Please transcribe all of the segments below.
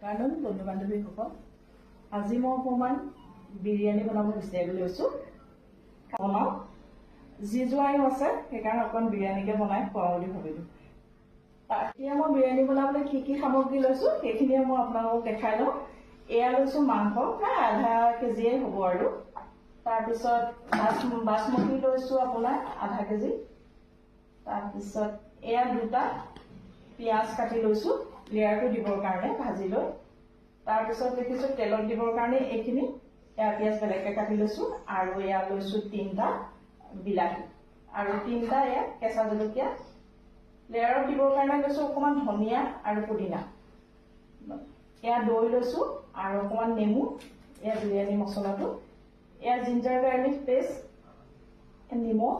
কাৰণ বন্ধু বান্ধৱীসকল আজি মই অকণমান বিৰিয়ানী বনাব বিচাৰি লৈছোঁ বনাওঁ। যি জোৱাইও আছে সেইকাৰণে অকণমান বিৰিয়ানীকে বনাই খুৱাওঁ বুলি ভাবিলোঁ। এতিয়া মই বিৰিয়ানী বনাবলৈ কি কি সামগ্ৰী লৈছোঁ সেইখিনিয়ে মই আপোনালোকক দেখাই লওঁ। এয়া লৈছোঁ মাংস প্ৰায় আধা কেজিয়ে হ'ব আৰু। তাৰপিছত বাছ বাছমতি লৈছোঁ আপোনাৰ আধা কেজি। তাৰপিছত এয়া দুটা পিঁয়াজ কাটি লৈছোঁ। লেয়াৰটো দিবৰ কাৰণে ভাজি লৈ তাৰপিছত দেখিছোঁ তেলত দিবৰ কাৰণে এইখিনি এয়া পিঁয়াজ বেলেগকৈ কাটি লৈছোঁ আৰু এয়া লৈছোঁ তিনিটা বিলাহী। আৰু তিনিটা এয়া কেঁচা জলকীয়া। লেয়াৰত দিবৰ কাৰণে লৈছোঁ অকণমান ধনিয়া আৰু পুদিনা। এয়া দৈ লৈছোঁ আৰু অকণমান নেমু এয়া বিৰিয়ানী মছলাটো। এয়া জিঞ্জাৰ গাৰ্লিক পেষ্ট নিমখ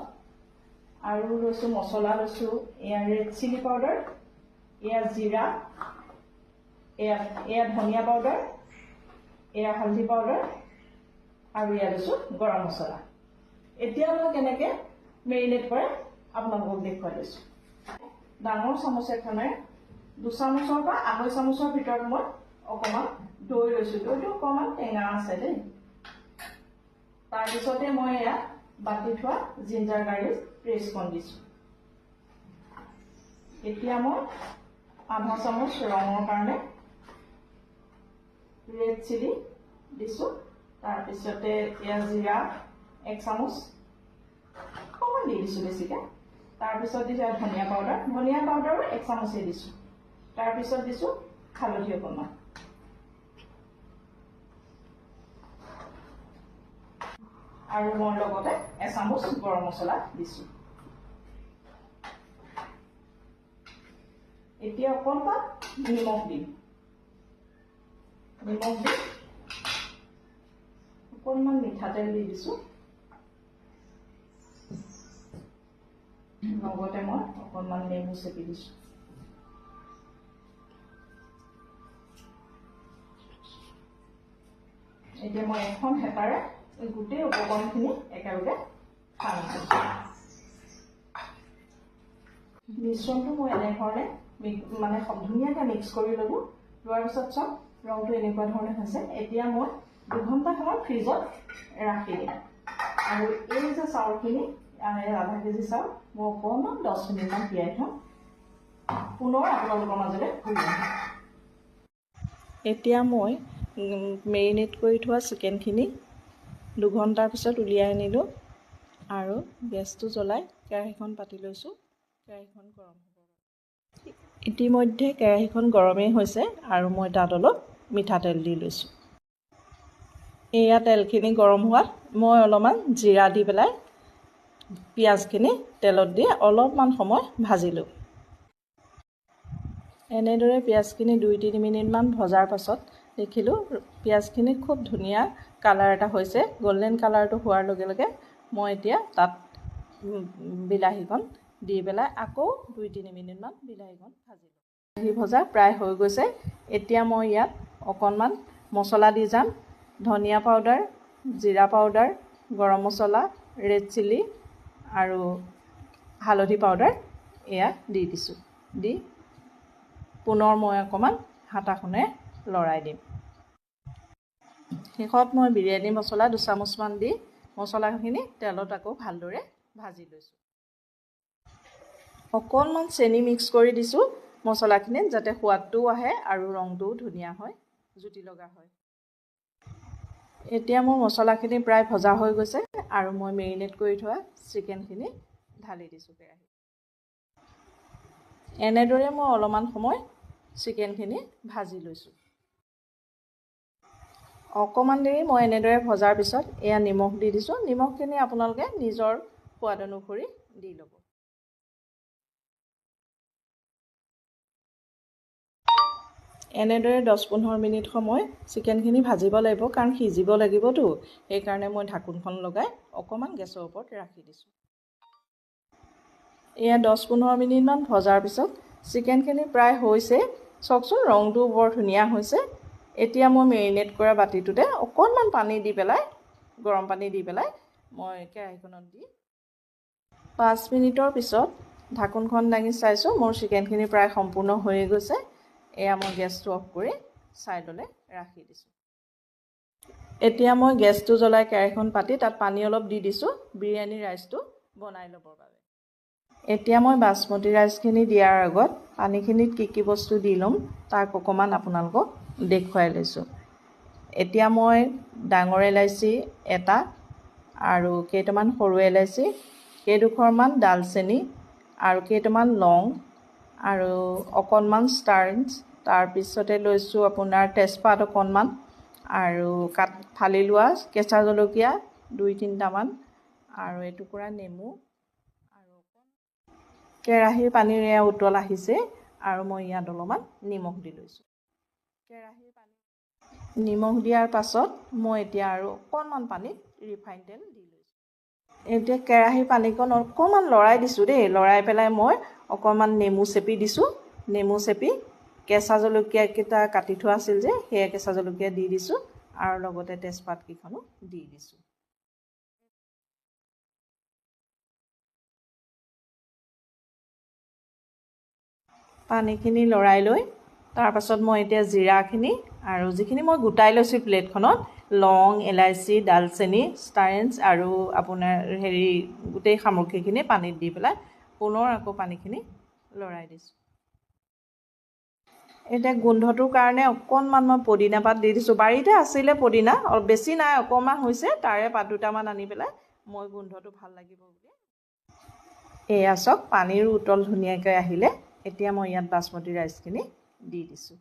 আৰু লৈছোঁ মছলা লৈছোঁ এয়া ৰেড চিলি পাউডাৰ। এয়া জিৰা এয়া এয়া ধনিয়া পাউডাৰ এয়া হালধি পাউডাৰ আৰু এয়া লৈছোঁ গৰম মছলা। এতিয়া মই কেনেকৈ মেৰিনেট কৰে আপোনালোকক দেখুৱাই লৈছোঁ ডাঙৰ চামুচ এখনেৰে দুচামুচৰ পৰা আঢ়ৈ চামুচৰ ভিতৰত মই অকণমান দৈ লৈছোঁ। দৈটো অকণমান টেঙা আছে দেই। তাৰপিছতে মই এয়া বাতি থোৱা জিঞ্জাৰ গাৰ্লিক পেষ্টকণ দিছোঁ। এতিয়া মই আধা চামুচ ৰঙৰ কাৰণে ৰেড চিলি দিছোঁ তাৰপিছতে এয়া জিৰা এক চামুচ অকণমান দি দিছোঁ বেছিকৈ তাৰপিছত দিছোঁ ধনিয়া পাউডাৰ ধনিয়া পাউডাৰো এক চামুচেই দিছোঁ তাৰপিছত দিছোঁ হালধি অকণমান আৰু মই লগতে এচামুচ গৰম মছলা দিছোঁ এতিয়া অকণমান নিমখ দিম। নিমখ দি অকণমান মিঠাতেল দি দিছোঁ। লগতে মই অকণমান নেমু চেপি দিছোঁ। এতিয়া মই এখন হেতাৰে এই গোটেই উপকৰণখিনি একেলগে সানিছোঁ মিশ্ৰণটো মই এনেধৰণে মানে ধুনীয়াকৈ মিক্স কৰি ল'লোঁ। লোৱাৰ পিছত চাওক ৰংটো এনেকুৱা ধৰণে হৈছে। এতিয়া মই দুঘণ্টা সময় ফ্ৰিজত ৰাখি দিম। আৰু এই যে চাউলখিনি আধা কেজি চাউল মই অকণমান দহ মিনিটমান তিয়াই থওঁ। পুনৰ আপোনালোকৰ মাজলৈ ঘূৰি আহিম এতিয়া মই মেৰিনেট কৰি থোৱা চিকেনখিনি দুঘণ্টাৰ পিছত উলিয়াই আনিলোঁ আৰু গেছটো জ্বলাই কেৰাহীখন পাতি লৈছোঁ। কেৰাহীখন গৰম ইতিমধ্যে কেৰাহীখন গৰমেই হৈছে আৰু মই তাত অলপ মিঠাতেল দি লৈছোঁ। এয়া তেলখিনি গৰম হোৱাত মই অলপমান জিৰা দি পেলাই পিঁয়াজখিনি তেলত দি অলপমান সময় ভাজিলোঁ। এনেদৰে পিঁয়াজখিনি দুই তিনি মিনিটমান ভজাৰ পাছত দেখিলোঁ পিঁয়াজখিনি খুব ধুনীয়া কালাৰ এটা হৈছে। গল্ডেন কালাৰটো হোৱাৰ লগে লগে মই এতিয়া তাত বিলাহীকণ দি পেলাই আকৌ দুই তিনি মিনিটমান বিলাহীকণ ভাজিলোঁ বিলাহী ভজা প্ৰায় হৈ গৈছে। এতিয়া মই ইয়াত অকণমান মছলা দি যাম। ধনিয়া পাউডাৰ জিৰা পাউডাৰ গৰম মছলা ৰেড চিলি আৰু হালধি পাউডাৰ এয়া দি দিছোঁ। দি পুনৰ মই অকণমান হাতাখনে লৰাই দিম। শেষত মই বিৰিয়ানী মছলা দুচামুচমান দি মছলাখিনি তেলত আকৌ ভালদৰে ভাজি লৈছোঁ। অকণমান চেনি মিক্স কৰি দিছোঁ মছলাখিনিত যাতে সোৱাদটোও আহে আৰু ৰংটোও ধুনীয়া হয় জুতি লগা হয়। এতিয়া মোৰ মছলাখিনি প্ৰায় ভজা হৈ গৈছে আৰু মই মেৰিনেট কৰি থোৱা চিকেনখিনি ঢালি দিছোঁ কেৰাহীত। এনেদৰে মই অলপমান সময় চিকেনখিনি ভাজি লৈছোঁ। অকণমান দেৰি মই এনেদৰে ভজাৰ পিছত এয়া নিমখ দি দিছোঁ। নিমখখিনি আপোনালোকে নিজৰ সোৱাদ অনুসৰি দি ল'ব। এনেদৰে দহ পোন্ধৰ মিনিট সময় চিকেনখিনি ভাজিব লাগিব কাৰণ সিজিব লাগিবতো। সেইকাৰণে মই ঢাকোনখন লগাই অকণমান গেছৰ ওপৰত ৰাখি দিছোঁ। এয়া দহ পোন্ধৰ মিনিটমান ভজাৰ পিছত চিকেনখিনি প্ৰায় হৈছে। চাওকচোন ৰংটো বৰ ধুনীয়া হৈছে। এতিয়া মই মেৰিনেট কৰা বাতিটোতে অকণমান পানী দি পেলাই গৰম পানী দি পেলাই মই কেৰাহীখনত দি পাঁচ মিনিটৰ পিছত ঢাকোনখন দাঙি চাইছোঁ। মোৰ চিকেনখিনি প্ৰায় সম্পূৰ্ণ হৈয়ে গৈছে। এয়া মই গেছটো অফ কৰি ছাইডলৈ ৰাখি দিছোঁ। এতিয়া মই গেছটো জ্বলাই কেৰাহীখন পাতি তাত পানী অলপ দি দিছোঁ বিৰিয়ানী ৰাইচটো বনাই ল'বৰ বাবে। এতিয়া মই বাচমতি ৰাইচখিনি দিয়াৰ আগত পানীখিনিত কি কি বস্তু দি ল'ম তাক অকণমান আপোনালোকক দেখুৱাই লৈছোঁ। এতিয়া মই ডাঙৰ ইলাচি এটা আৰু কেইটামান সৰু ইলাচি কেইডোখৰমান ডালচেনি আৰু কেইটামান লং আৰু অকণমান ষ্টাৰ্ছ তাৰপিছতে লৈছোঁ আপোনাৰ তেজপাত অকণমান আৰু কাট ফালি লোৱা কেঁচা জলকীয়া দুই তিনিটামান আৰু এটুকুৰা নেমু আৰু কেৰাহীৰ পানীৰ এয়া উতল আহিছে আৰু মই ইয়াত অলপমান নিমখ দি লৈছোঁ। কেৰাহীৰ পানী নিমখ দিয়াৰ পাছত মই এতিয়া আৰু অকণমান পানীত ৰিফাইন তেল দি লৈছোঁ। এতিয়া কেৰাহীৰ পানীকণ অকণমান লৰাই দিছোঁ দেই। লৰাই পেলাই মই অকণমান নেমু চেপি দিছোঁ। নেমু চেপি কেঁচা জলকীয়াকেইটা কাটি থোৱা আছিল যে সেয়া কেঁচা জলকীয়া দি দিছোঁ আৰু লগতে তেজপাতকেইখনো দি দিছোঁ। পানীখিনি লৰাই লৈ তাৰপাছত মই এতিয়া জিৰাখিনি আৰু যিখিনি মই গোটাই লৈছোঁ প্লেটখনত লং ইলাচি ডালচেনি ষ্টাৰেঞ্চ আৰু আপোনাৰ হেৰি গোটেই সামগ্ৰীখিনি পানীত দি পেলাই পুনৰ আকৌ পানীখিনি লৰাই দিছোঁ। এতিয়া গোন্ধটোৰ কাৰণে অকণমান মই পদিনা পাত দি দিছোঁ। বাৰীতে আছিলে পদিনা অলপ বেছি নাই অকণমান হৈছে তাৰে পাত দুটামান আনি পেলাই মই গোন্ধটো ভাল লাগিব বুলি। এয়া চাওক পানীৰ উতল ধুনীয়াকৈ আহিলে এতিয়া মই ইয়াত বাচমতি ৰাইচখিনি দি দিছোঁ।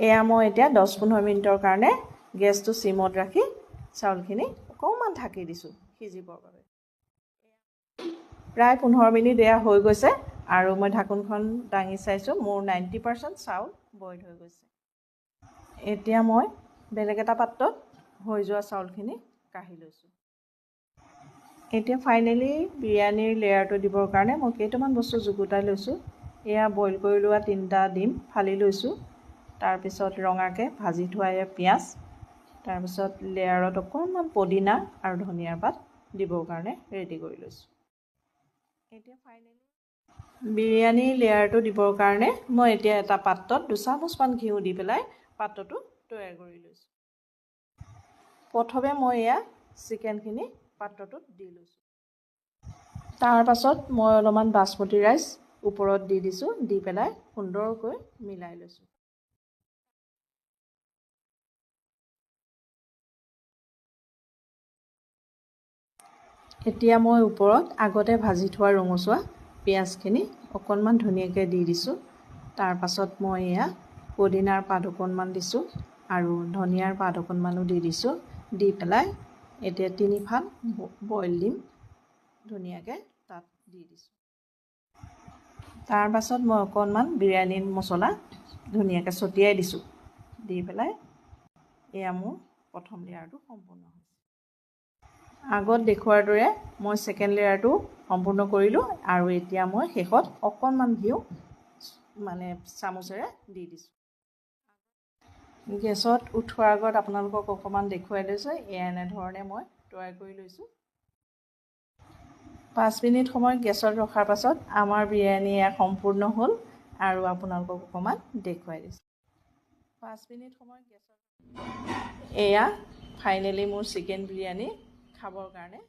এয়া মই এতিয়া দহ পোন্ধৰ মিনিটৰ কাৰণে গেছটো চিমত ৰাখি চাউলখিনি অকণমান ঢাকি দিছোঁ সিজিবৰ বাবে। প্ৰায় পোন্ধৰ মিনিট এয়া হৈ গৈছে আৰু মই ঢাকোনখন দাঙি চাইছোঁ মোৰ নাইণ্টি পাৰ্চেণ্ট চাউল বইল হৈ গৈছে। এতিয়া মই বেলেগ এটা পাত্ৰত হৈ যোৱা চাউলখিনি কাঢ়ি লৈছোঁ। এতিয়া ফাইনেলি বিৰিয়ানীৰ লেয়াৰটো দিবৰ কাৰণে মই কেইটামান বস্তু যুগুতাই লৈছোঁ। এয়া বইল কৰি লোৱা তিনিটা ডিম ফালি লৈছোঁ। তাৰপিছত ৰঙাকৈ ভাজি থোৱা এয়া পিঁয়াজ তাৰপিছত লেয়াৰত অকণমান পদিনা আৰু ধনিয়াৰ পাত দিবৰ কাৰণে ৰেডি কৰি লৈছোঁ। এতিয়া ফাইনেলি বিৰিয়ানী লেয়াৰটো দিবৰ কাৰণে মই এতিয়া এটা পাত্ৰত দুচামুচমান ঘিউ দি পেলাই পাত্ৰটো তৈয়াৰ কৰি লৈছোঁ। প্ৰথমে মই এয়া চিকেনখিনি পাত্ৰটোত দি লৈছোঁ। তাৰ পাছত মই অলপমান বাচমতি ৰাইচ ওপৰত দি দিছোঁ দি পেলাই সুন্দৰকৈ মিলাই লৈছোঁ। এতিয়া মই ওপৰত আগতে ভাজি থোৱা ৰঙচুৱা পিঁয়াজখিনি অকণমান ধুনীয়াকৈ দি দিছোঁ। তাৰ পাছত মই এয়া পদিনাৰ পাত অকণমান দিছোঁ আৰু ধনিয়াৰ পাত অকণমানো দি দিছোঁ। দি পেলাই এতিয়া তিনিফাল বইল দিম। ধুনীয়াকৈ তাত দি দিছোঁ। তাৰ পাছত মই অকণমান বিৰিয়ানী মছলা ধুনীয়াকৈ ছটিয়াই দিছোঁ। দি পেলাই এয়া মোৰ প্ৰথম লেয়াৰটো সম্পূৰ্ণ হৈছে আগত দেখুওৱাৰ দৰে মই ছেকেণ্ড লেয়াৰটো সম্পূৰ্ণ কৰিলোঁ আৰু এতিয়া মই শেষত অকণমান ঘিউ মানে চামুচেৰে দি দিছোঁ। গেছত উঠোৱাৰ আগত আপোনালোকক অকণমান দেখুৱাই লৈছোঁ এয়া এনেধৰণে মই তৈয়াৰ কৰি লৈছোঁ। পাঁচ মিনিট সময় গেছত ৰখাৰ পাছত আমাৰ বিৰিয়ানী এয়া সম্পূৰ্ণ হ'ল আৰু আপোনালোকক অকণমান দেখুৱাই দিছোঁ। পাঁচ মিনিট সময় গেছত এয়া ফাইনেলি মোৰ চিকেন বিৰিয়ানী খাবৰ কাৰণে